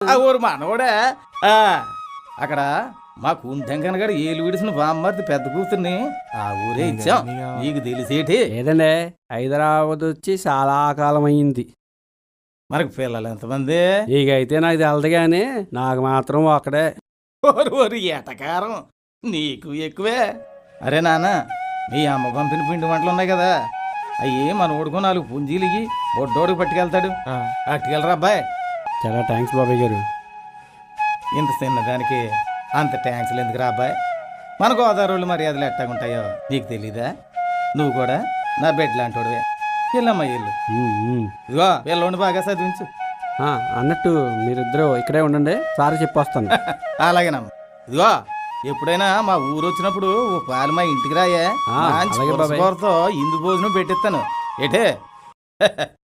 ఆ ఊరు మనవడే. ఆ, అక్కడ మా కుంటెంకన గారు ఏలు విడిసిన బామ్మర్ది పెద్ద కూతుర్ని ఆ ఊరే ఇచ్చాం. నీకు తెలిసేటి. లేదండి హైదరాబాద్ వచ్చి చాలా కాలం అయింది మనకు పిల్లలు ఎంతమంది? నీకైతే నాకు తెలదు కానీ నాకు మాత్రం ఒకడే ఓరు ఓరు ఏటకారం. నీకు ఎక్కువే. అరే నాన్న మీ అమ్మ పంపిన పిండి వంటలు ఉన్నాయి కదా. అయ్యి మన ఓడుకో నాలుగు పుంజీలిగి బొడ్డోడికి పట్టుకెళ్తాడు. పట్టుకెళ్ళరా అబ్బాయి. చాలా థ్యాంక్స్ బాబాయ్ గారు. ఇంత చిన్నదానికి అంత ట్యాంక్స్లు ఎందుకురా అబ్బాయి? మన గోదావరి మర్యాదలు ఎట్టాగుంటాయో నీకు తెలీదా? నువ్వు కూడా నా బిడ్డ లాంటోడివే. ఇల్లమ్మ ఇల్లు. ఇదిగో పిల్లోని బాగా చదివించు. అన్నట్టు మీరిద్దరూ ఇక్కడే ఉండండి సార్ చెప్పొస్తాను. అలాగేనమ్మ. ఇదిగో ఎప్పుడైనా మా ఊరు వచ్చినప్పుడు ఓ పాలు మా ఇంటికి రాయే. ఇందు భోజనం పెట్టిస్తాను. ఏటే?